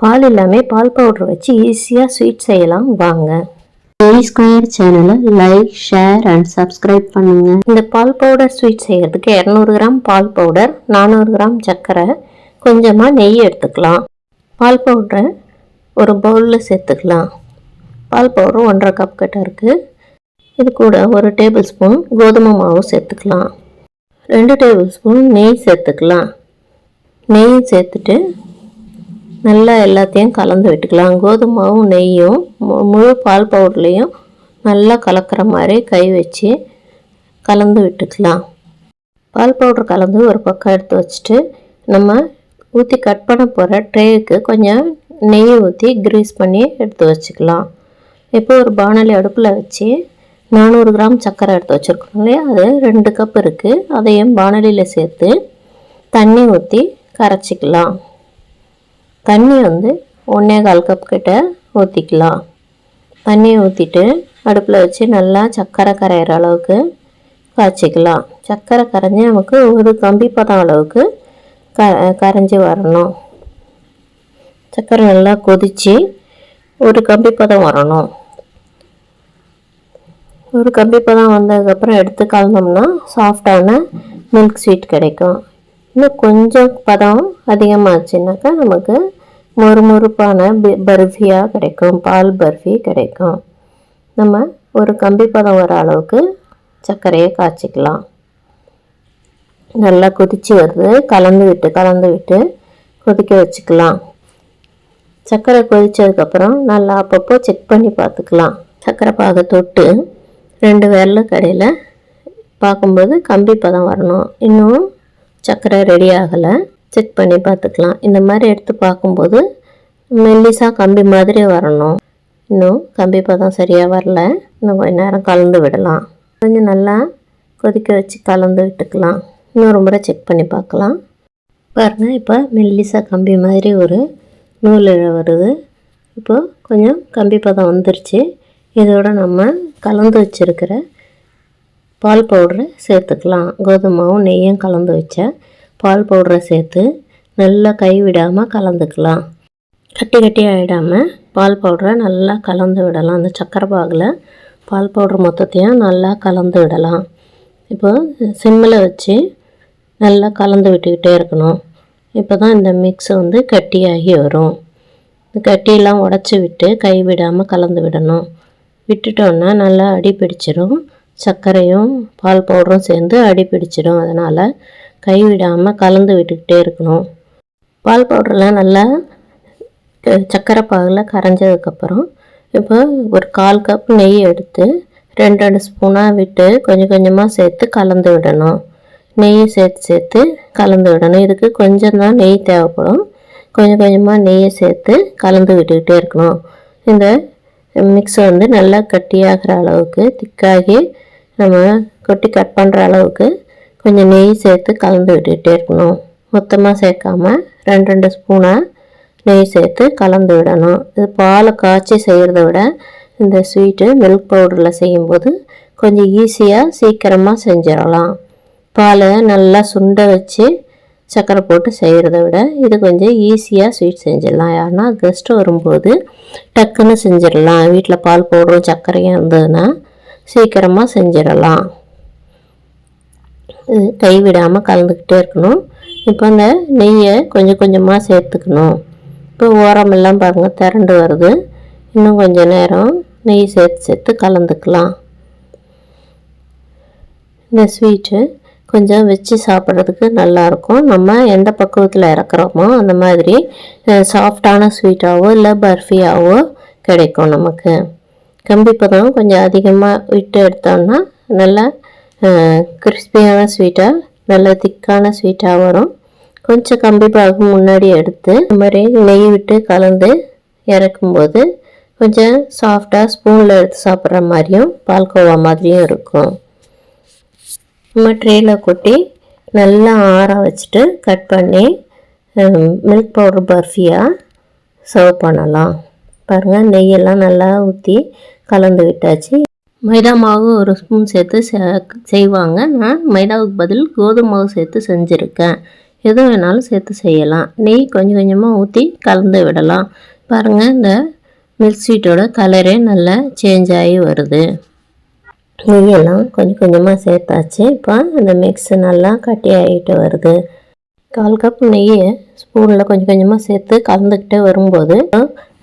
பால் இல்லாமல் பால் பவுடர் வச்சு ஈஸியாக ஸ்வீட் செய்யலாம். வாங்க. ஏ ஸ்கொயர் சேனலை லைக் ஷேர் அண்ட் சப்ஸ்கிரைப் பண்ணுங்க. இந்த பால் பவுடர் ஸ்வீட் செய்யறதுக்கு இரநூறு கிராம் பால் பவுடர் நானூறு கிராம் சர்க்கரை கொஞ்சமாக நெய் எடுத்துக்கலாம். பால் பவுடரை ஒரு பவுலில் சேர்த்துக்கலாம். பால் பவுடர் ஒன்றரை கப் கிட்ட இருக்குது இது கூட ஒரு டேபிள் ஸ்பூன் கோதுமை மாவு சேர்த்துக்கலாம். ரெண்டு டேபிள் ஸ்பூன் நெய் சேர்த்துக்கலாம். நெய் சேர்த்துட்டு நல்லா எல்லாத்தையும் கலந்து விட்டுக்கலாம். கோதுமாவும் நெய்யும் மு- முழு பால் பவுடர்லேயும் நல்லா கலக்கிற மாதிரி கை வச்சு கலந்து விட்டுக்கலாம். பால் பவுடர் கலந்து ஒரு பக்கம் எடுத்து வச்சுட்டு நம்ம ஊற்றி கட் பண்ண போகிற ட்ரேக்கு கொஞ்சம் நெய் ஊற்றி கிரீஸ் பண்ணி எடுத்து வச்சுக்கலாம். இப்போ ஒரு பானலி அடுப்பில் வச்சு நானூறு கிராம் சர்க்கரை எடுத்து வச்சுருக்கோம் இல்லையா? அது ரெண்டு கப் இருக்குது அதையும் பானலியில் சேர்த்து தண்ணி ஊற்றி கரைச்சிக்கலாம். தண்ணி வந்து ஒன்றே கால் கப் கிட்ட ஊற்றிக்கலாம் தண்ணி ஊற்றிட்டு அடுப்பில் வச்சு நல்லா சக்கரை கரையிற அளவுக்கு காய்ச்சிக்கலாம். சக்கரை கரைஞ்சி நமக்கு ஒரு கம்பி பதம் அளவுக்கு க கரைஞ்சி வரணும். சக்கரை நல்லா கொதித்து ஒரு கம்பி பதம் வரணும். ஒரு கம்பி பதம் வந்ததுக்கப்புறம் எடுத்து கலந்தோம்னா சாஃப்டான மில்க் ஸ்வீட் கிடைக்கும். இன்னும் கொஞ்சம் பதம் அதிகமாகச்சுனாக்கா நமக்கு மொறுமொறுப்பான பர்ஃபியாக கிடைக்கும் பால் பர்ஃபி கிடைக்கும். நம்ம ஒரு கம்பி பதம் வர அளவுக்கு சர்க்கரையை காய்ச்சிக்கலாம். நல்லா கொதிச்சு வருது. கலந்து விட்டு கலந்து விட்டு கொதிக்க வச்சுக்கலாம். சர்க்கரை கொதித்ததுக்கப்புறம் நல்லா அப்பப்போ செக் பண்ணி பார்த்துக்கலாம். சர்க்கரை பாகை தொட்டு ரெண்டு விரல கடையில் பார்க்கும்போது கம்பி பதம் வரணும். இன்னும் சர்க்கரை ரெடி ஆகலை. செக் பண்ணி பார்த்துக்கலாம். இந்த மாதிரி எடுத்து பார்க்கும்போது மெல்லிசா கம்பி மாதிரி வரணும். இன்னும் கம்பி பதம் சரியாக வரல. இன்னும் கொஞ்ச நேரம் கலந்து விடலாம். கொஞ்சம் நல்லா கொதிக்க வச்சு கலந்து விட்டுக்கலாம். இன்னொரு முறை செக் பண்ணி பார்க்கலாம். பாருங்கள் இப்போ மெல்லிசா கம்பி மாதிரி ஒரு நூல் இழை வருது. இப்போ கொஞ்சம் கம்பி பதம் வந்துருச்சு. இதோட நம்ம கலந்து வச்சுருக்கிற பால் பவுடரை சேர்த்துக்கலாம். கோதுமாவும் நெய்யும் கலந்து வச்சேன். பால் பவுடரை சேர்த்து நல்லா கைவிடாமல் கலந்துக்கலாம். கட்டி கட்டி ஆகிடாமல் பால் பவுடரை நல்லா கலந்து விடலாம். அந்த சக்கரை பாகில் பால் பவுடர் மொத்தத்தையும் நல்லா கலந்து விடலாம். இப்போ சிம்மில் வச்சு நல்லா கலந்து விட்டுக்கிட்டே இருக்கணும். இப்போ தான் இந்த மிக்ஸ் வந்து கட்டியாகி வரும். இந்த கட்டியெல்லாம் உடச்சி விட்டு கை விடாமல் கலந்து விடணும். விட்டுட்டோன்னா நல்லா அடி பிடிச்சிரும். சர்க்கரையும் பால் பவுடரும் சேர்ந்து அடி பிடிச்சிடும் அதனால் கை விடாமல் கலந்து விட்டுக்கிட்டே இருக்கணும். பால் பவுடர்லாம் நல்லா சக்கரை பாகில் கரைஞ்சதுக்கப்புறம் இப்போ ஒரு கால் கப் நெய் எடுத்து ரெண்டு ரெண்டு ஸ்பூனாக விட்டு கொஞ்சம் கொஞ்சமாக சேர்த்து கலந்து விடணும். நெய்யை சேர்த்து சேர்த்து கலந்து விடணும். இதுக்கு கொஞ்சம் தான் நெய் தேவைப்படும். கொஞ்சம் கொஞ்சமாக நெய்யை சேர்த்து கலந்து விட்டுக்கிட்டே இருக்கணும். இந்த மிக்ஸ் வந்து நல்லா கட்டியாகிற அளவுக்கு திக்காகி நம்ம கொட்டி கட் பண்ணுற அளவுக்கு கொஞ்சம் நெய் சேர்த்து கலந்து விட்டுகிட்டே இருக்கணும். மொத்தமாக சேர்க்காம ரெண்டு ரெண்டு ஸ்பூனாக நெய் சேர்த்து கலந்து விடணும். இது பாலை காய்ச்சி செய்கிறத விட இந்த ஸ்வீட்டு மில்க் பவுடரில் செய்யும்போது கொஞ்சம் ஈஸியாக சீக்கிரமாக செஞ்சிடலாம். பாலை நல்லா சுண்ட வச்சு சர்க்கரை போட்டு செய்கிறத விட இது கொஞ்சம் ஈஸியாக ஸ்வீட் செஞ்சிடலாம். யாருன்னா கெஸ்ட்டு வரும்போது டக்குன்னு செஞ்சிடலாம். வீட்டில் பால் பவுடரும் சர்க்கரையும் இருந்ததுன்னா சீக்கிரமாக செஞ்சிடலாம். கைவிடாமல் கலந்துக்கிட்டே இருக்கணும். இப்போ அந்த நெய்யை கொஞ்சம் கொஞ்சமாக சேர்த்துக்கணும். இப்போ ஓரமெல்லாம் பாருங்கள் திரண்டு வருது. இன்னும் கொஞ்சம் நேரம் நெய் சேர்த்து சேர்த்து கலந்துக்கலாம். இந்த ஸ்வீட்டு கொஞ்சம் வச்சு சாப்பிட்றதுக்கு நல்லாயிருக்கும் நம்ம எந்த பக்குவத்தில் இறக்குறோமோ அந்த மாதிரி சாஃப்டான ஸ்வீட்டாகவோ இல்லை பர்ஃபியாகவோ கிடைக்கும் நமக்கு. கம்பிப்பதம் கொஞ்சம் அதிகமாக விட்டு எடுத்தோம்னா நல்லா கிறிஸ்பியான ஸ்வீட்டாக நல்ல திக்கான ஸ்வீட்டாக வரும். கொஞ்சம் கம்பி பாகம் முன்னாடி எடுத்து இந்த மாதிரி நெய் விட்டு கலந்து இறக்கும்போது கொஞ்சம் சாஃப்டாக ஸ்பூனில் எடுத்து சாப்பிட்ற மாதிரியும் பால்கோவா மாதிரியும் இருக்கும். நம்ம ட்ரேயில் கொட்டி நல்லா ஆற வச்சுட்டு கட் பண்ணி மில்க் பவுடர் பர்ஃபியாக சர்வ் பண்ணலாம். பாருங்கள் நெய்யெல்லாம் நல்லா ஊற்றி கலந்து விட்டாச்சு. மைதா மாவு ஒரு ஸ்பூன் சேர்த்து செய்வாங்க. நான் மைதாவுக்கு பதில் கோதுமை மாவு சேர்த்து செஞ்சுருக்கேன். எது வேணாலும் சேர்த்து செய்யலாம். நெய் கொஞ்சம் கொஞ்சமாக ஊற்றி கலந்து விடலாம். பாருங்கள் இந்த மில்க் ஸ்வீட்டோட கலரே நல்லா சேஞ்ச் ஆகி வருது. நெய்யெல்லாம் கொஞ்சம் கொஞ்சமாக சேர்த்தாச்சு. இப்போ அந்த மிக்ஸ் நல்லா கட்டி ஆகிட்டு வருது. கால் கப் நெய்யை ஸ்பூனில் கொஞ்சம் கொஞ்சமாக சேர்த்து கலந்துக்கிட்டே வரும்போது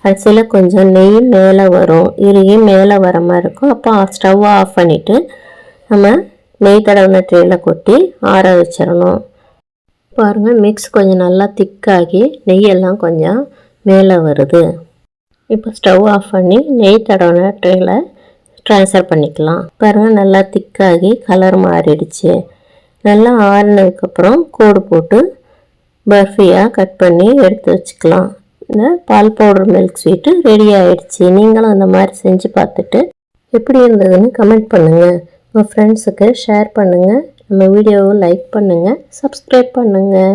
அரிசியில் கொஞ்சம் நெய் மேலே வரும். இறுகி மேலே வர மாதிரி இருக்கும். அப்போ ஸ்டவ்வை ஆஃப் பண்ணிவிட்டு நம்ம நெய் தடவின ட்ரேயில் கொட்டி ஆற வச்சிடணும். பாருங்கள் மிக்ஸ் கொஞ்சம் நல்லா திக்காகி நெய்யெல்லாம் கொஞ்சம் மேலே வருது. இப்போ ஸ்டவ் ஆஃப் பண்ணி நெய் தடவின ட்ரேயில் ட்ரான்ஸ்ஃபர் பண்ணிக்கலாம். பாருங்கள் நல்லா திக்காகி கலர் மாறிடுச்சு. நல்லா ஆறினதுக்கப்புறம் கோடு போட்டு பர்ஃபியாக கட் பண்ணி எடுத்து வச்சுக்கலாம். பால் பவுடர் மில்க் ஸ்வீட்டு ரெடி ஆகிடுச்சி நீங்களும் அந்த மாதிரி செஞ்சு பார்த்துட்டு எப்படி இருந்ததுன்னு கமெண்ட் பண்ணுங்கள் உங்கள் ஃப்ரெண்ட்ஸுக்கு ஷேர் பண்ணுங்கள் நம்ம வீடியோவை லைக் பண்ணுங்கள் சப்ஸ்கிரைப் பண்ணுங்கள்